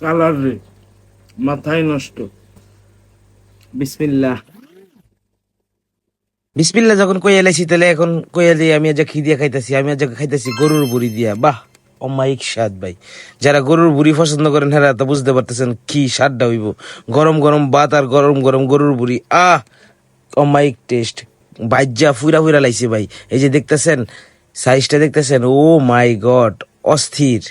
Colour রে, মাথায় নষ্ট। বিসমিল্লাহ। বিসমিল্লা যখন কইয়া লাইছি, তাহলে এখন কইয়া দিয়ে আমি খাইতেছি আমি খাইতেছি গরুর বুড়ি দিয়া। বাহ স্বাদ ভাই। যারা গরুর বুড়ি পছন্দ করেন, হেরা তো বুঝতে পারতেছেন কি স্বাদটা হইব। গরম গরম ভাত আর গরম গরম গরুর বুড়ি, আহ, অমায়িক টেস্ট। বাইজা ফুরা ফুরা লাইছে ভাই। এই যে দেখতেছেন সাইজটা দেখতেছেন, ও মাই গড অস্থির।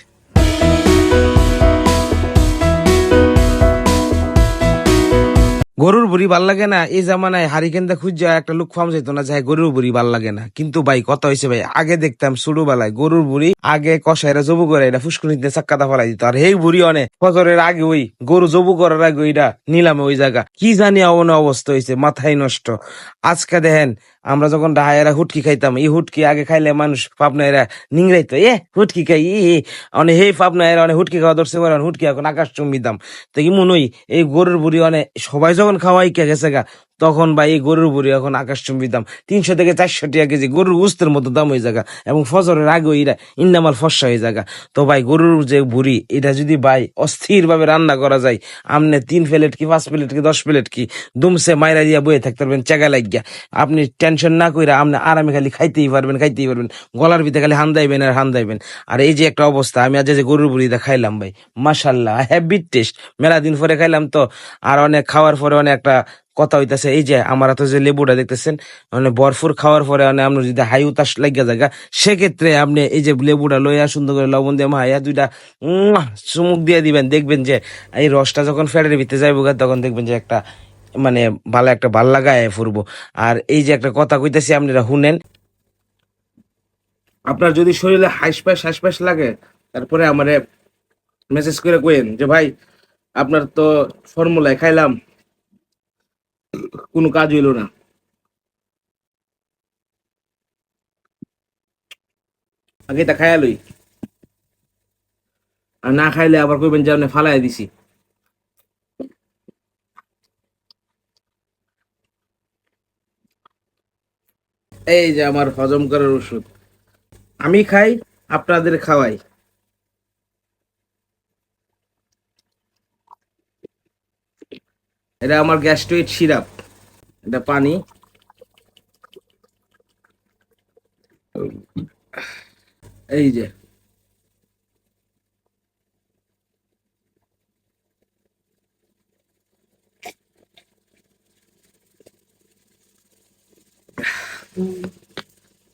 গরুর বুড়ি ভালো লাগে না? এই জামানায় হারিকেনটা খুঁজা একটা লুক ফার্ম যেত না, যাই গরুর বুড়ি ভালো লাগে না। কিন্তু ভাই কত হয়েছে ভাই, আগে দেখতাম বেলায় গরুর বুড়ি আগে কষাইরা জবু করে, এটা ফুসকুনিতে চাক্কাটা ফেলাই দিত। আর এই বুড়ি অনেক ফজরের আগে ওই গরু জবু করার আগে ওইটা নিলামে ওই জায়গা। কি জানি এমন অবস্থা হয়েছে মাথায় নষ্ট। আজকে দেখেন আমরা যখন ডাহায়েরা হুটকি খাইতাম, এই হুটকি আগে খাইলে মানুষ পাবনায়রা নিংড়াইতো। এ, হুটকি খাই, ই অনে হে পাবনায়রা অনেক হুটকি খাওয়া ধরছে বলে হুটকি এখন আকাশ চুম্বি দাম। তো কি মনে এই গরুর বুড়ি অনেক সবাই যখন খাওয়াই কে গেছে গা তখন ভাই এই গরুর বুড়ি এখন আকাশ চুম্বি দাম। তিনশো থেকে চারশো টাকা কেজি গরুর উস্তের মতো দাম হয়ে জায়গা এবং ফজরের আগে এরা ইন্দামাল ফসা হয়ে জায়গা তো ভাই গরুর যে বুড়ি এটা যদি ভাই অস্থির ভাবে রান্না করা যায়, আমনে তিন প্লেট কি, পাঁচ প্লেট কি, দশ প্লেট কি, দুমসে মাইরা দিয়া বয়ে থাকতে পারবেন, চেগা লাগিয়া। আপনি টেনশন না কইরা আপনি আরামে খালি খাইতেই পারবেন খাইতেই পারবেন। গলার ভিতরে খালি হান্দাইবেন আর হান্দাইবেন। আর এই যে একটা অবস্থা, আমি আজ যে গরুর বুড়িটা খাইলাম ভাই মাসাল্লাহ হ্যাভি টেস্ট। মেলা দিন পরে খাইলাম তো, আর অনেক খাওয়ার পরে অনেক একটা কথা হইতাছে, এই যে আমার হাতে যে লেবুটা দেখতেছেন মানে বরফুর খাওয়ার পরে মানে আপনার যদি হাই উতাস লাগিয়া জায়গা সেক্ষেত্রে আপনি এই যে লেবুটা লইয়া সুন্দর করে লবণ দিয়ে মাইয়া দুইটা চুমুক দিয়ে দিবেন। দেখবেন যে এই রসটা যখন ফ্যাটের ভিতরে যাইব তখন দেখবেন যে একটা মানে ভালো একটা ভালো লাগায় ফুরবো। আর এই যে একটা কথা কইতাছি, আপনারা শুনেন। আপনার যদি শরীরে হাইসপাস হাইসপাস লাগে, তারপরে আমারে মেসেজ করে কইেন যে, ভাই, আপনার তো ফর্মুলায় খাইলাম কোনো কাজ হইল না। আগে তা খাইয়া লই। আর না খাইলে আবার কইবেন যে আপনি ফালাই দিছি। এই যে আমার হজম করার ওষুধ। আমি খাই, আপনাদের খাওয়াই। এটা আমার গ্যাস্ট্রোইড সিরাপ। এটা পানি এই যে।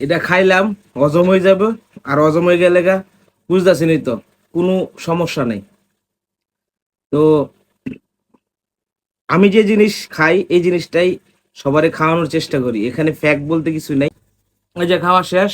এটা খাইলাম, হজম হয়ে যাবে। আর হজম হয়ে গেলে গা, বুঝতেছি তো, কোনো সমস্যা নেই। তো আমি যে জিনিস খাই, এই জিনিসটাই সবারে খাওয়ানোর চেষ্টা করি। এখানে ফ্যাক বলতে কিছু নাই। ওই যে খাওয়া শেষ।